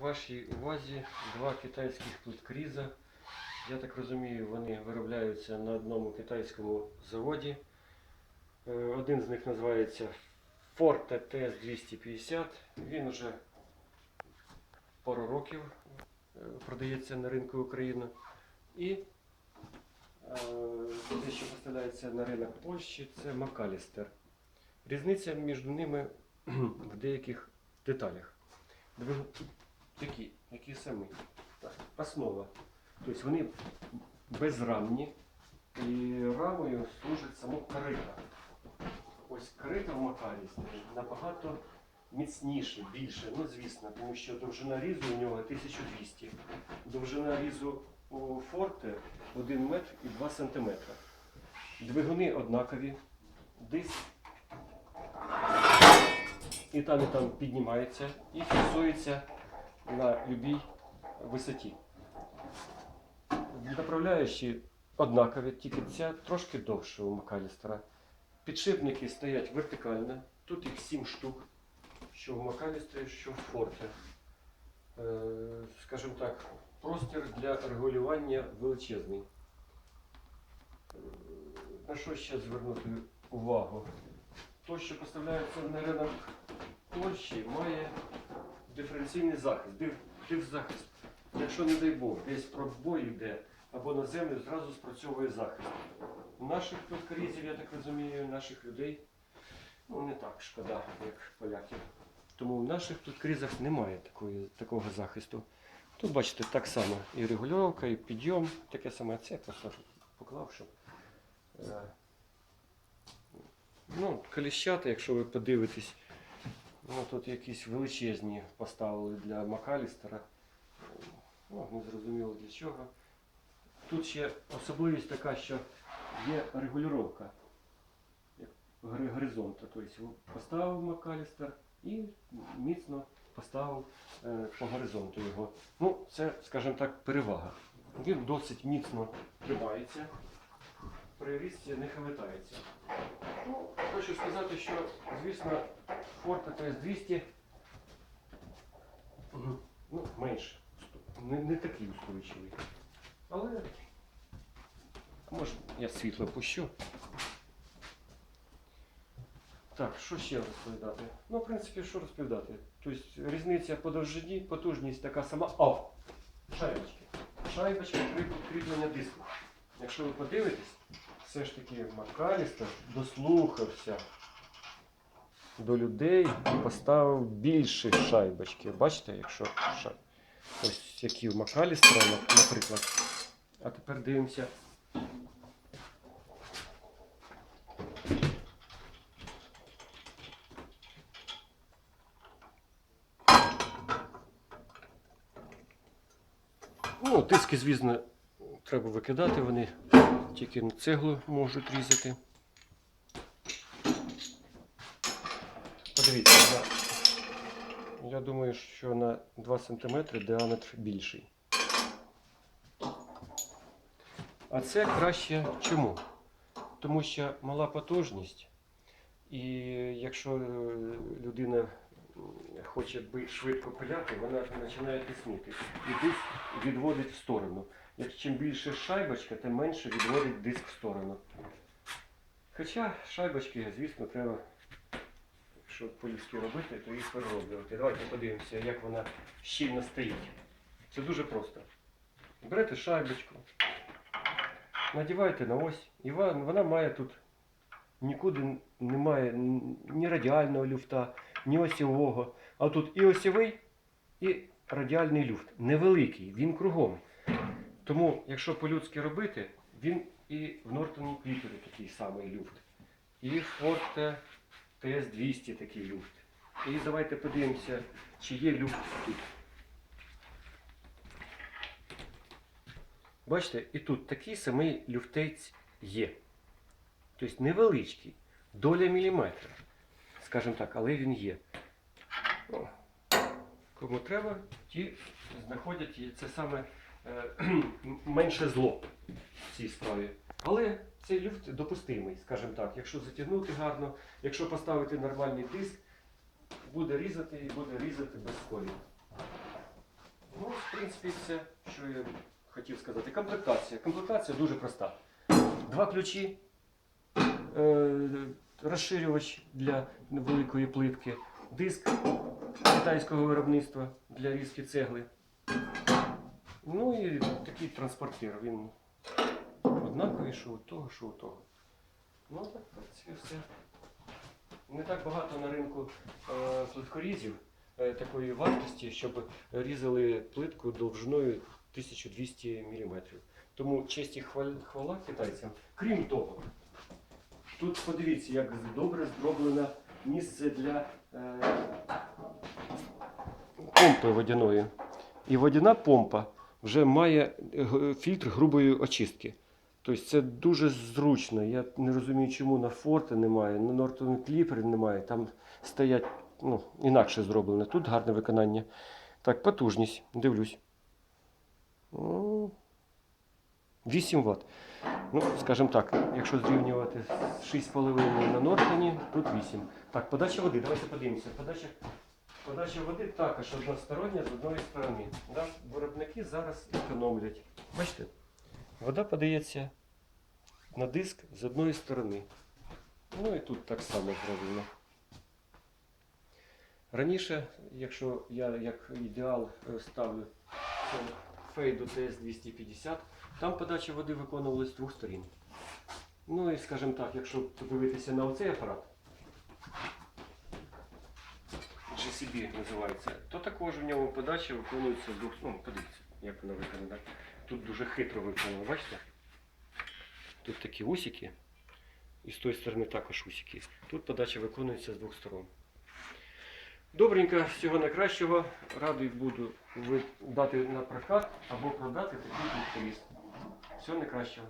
вашій увазі два китайських плиткріза. Я так розумію, вони виробляються на одному китайському заводі. Е, Один з них називається Forte TS250. Він вже пару років е, продається на ринку України. І е, те, що поставляється на ринок Польщі, це Макалістер. Різниця між ними в деяких деталях. Такі, які самі. Основа. Тобто вони безрамні і рамою служить само корита. Ось корита в Макалістері набагато міцніше, більше. Ну, звісно, тому що довжина різу у нього 1200. Довжина різу у Форте 1 метр і 2 сантиметри. Двигуни однакові. Диск і там, і там піднімається і фіксується на будь-якій висоті. Направляючі однакові, тільки ця трошки довше у Макалістера. Підшипники стоять вертикально. Тут їх 7 штук, що в Макалістері, що в Форте. Е, Скажімо так, простір для регулювання величезний. На що ще звернути увагу? То, що поставляється на ринок Польщі, має диференційний захист, див, див-захист. Якщо, не дай Бог, десь пробой йде або на землю, зразу спрацьовує захист. У наших тут корізів, я так розумію, наших людей ну, не так шкода, як поляків. Тому в наших тут кризах немає такої, такого захисту. Тут, бачите, так само і регулювання, і підйом, таке саме це просто поклав, щоб. е, Ну, коліщата, якщо ви подивитесь, ну, тут якісь величезні поставили для Макалістера. Ну, не зрозуміло для чого. Тут ще особливість така, що є регулювання горизонту. Тобто поставив Макалістер і міцно поставив е, по горизонту його. Ну, це, скажімо так, перевага. Він досить міцно тримається, при різці не хавитається. Ну, хочу сказати, що, звісно, Форта ТС-200 ну, менше. Не, не такий устойчивий. Але може я світло пущу. Так, що ще розповідати? Ну, в принципі, що розповідати? Тобто різниця по довжині, потужність така сама. О! Шайбочки. Шайбочка кріп- кріплення диску. Якщо ви подивитесь, все ж таки Макалістер дослухався до людей і поставив більше шайбочки. Бачите, якщо шай... ось які в Макалістера, на- наприклад. А тепер дивимося. Ну, диски, звісно, треба викидати, вони тільки на цеглу можуть різати. Подивіться, я, я думаю, що на 2 см діаметр більший. А це краще чому? Тому що мала потужність, і якщо е, людина хоче би швидко пиляти, вона починає тиснути. І диск відводить в сторону. Як чим більше шайбочка, тим менше відводить диск в сторону. Хоча шайбочки, звісно, треба, якщо по-людськи робити, то їх перероблювати. Давайте подивимося, як вона щільно стоїть. Це дуже просто. Берете шайбочку, надіваєте на ось, і вона має тут нікуди немає ні радіального люфта, ні осьового. А тут і осьовий, і радіальний люфт. Невеликий, він кругом. Тому, якщо по-людськи робити, він і в Нортоні Пітері такий самий люфт. І в Форте ТС-200 такий люфт. І давайте подивимося, чи є люфт тут. Бачите, і тут такий самий люфтець є. Тобто невеличкий, доля міліметра, скажімо так, але він є. О, Кому треба, ті знаходять це саме менше зло в цій справі. Але цей люфт допустимий, скажімо так. Якщо затягнути гарно, якщо поставити нормальний диск, буде різати і буде різати без колін. принципі, все, що я хотів сказати. Комплектація. Комплектація дуже проста. Два ключі, е, розширювач для великої плитки, диск китайського виробництва для різки цегли. Ну і такий транспортир. Він однаковий, що у того, що у того. Ну так, працює все. Не так багато на ринку е, плиткорізів е, такої вартості, щоб різали плитку довжиною 1200 мм. Тому честь і хвал- хвала китайцям. Крім того, тут подивіться, як добре зроблено місце для е, помпи водяної. І водяна помпа вже має фільтр грубої очистки. Тобто це дуже зручно. Я не розумію, чому на Форте немає, на Нортон Кліпер немає. Там стоять ну, інакше зроблено. Тут гарне виконання. Так, потужність. Дивлюсь. 8 Вт. Ну, скажімо так, якщо зрівнювати з 6,5 на Нортоні, тут 8. Так, подача води, давайте подивимося. Подача, подача води також одностороння з одної сторони. Виробники зараз економлять. Бачите? Вода подається на диск з одної сторони. Ну і тут так само зроблено. Раніше, якщо я як ідеал е, ставлю фейду TS250, там подача води виконувалась з двох сторін. Ну і скажімо так, якщо подивитися на оцей апарат, GCB називається, то також в ньому подача виконується двох Ну, подивіться, як вона виконана. Тут дуже хитро виконано, бачите? Тут такі усики, і з тої сторони також усики. Тут подача виконується з двох сторон. Добренько, всього найкращого. Радий буду дати на прокат або продати такий плиткоріз. Всього найкращого.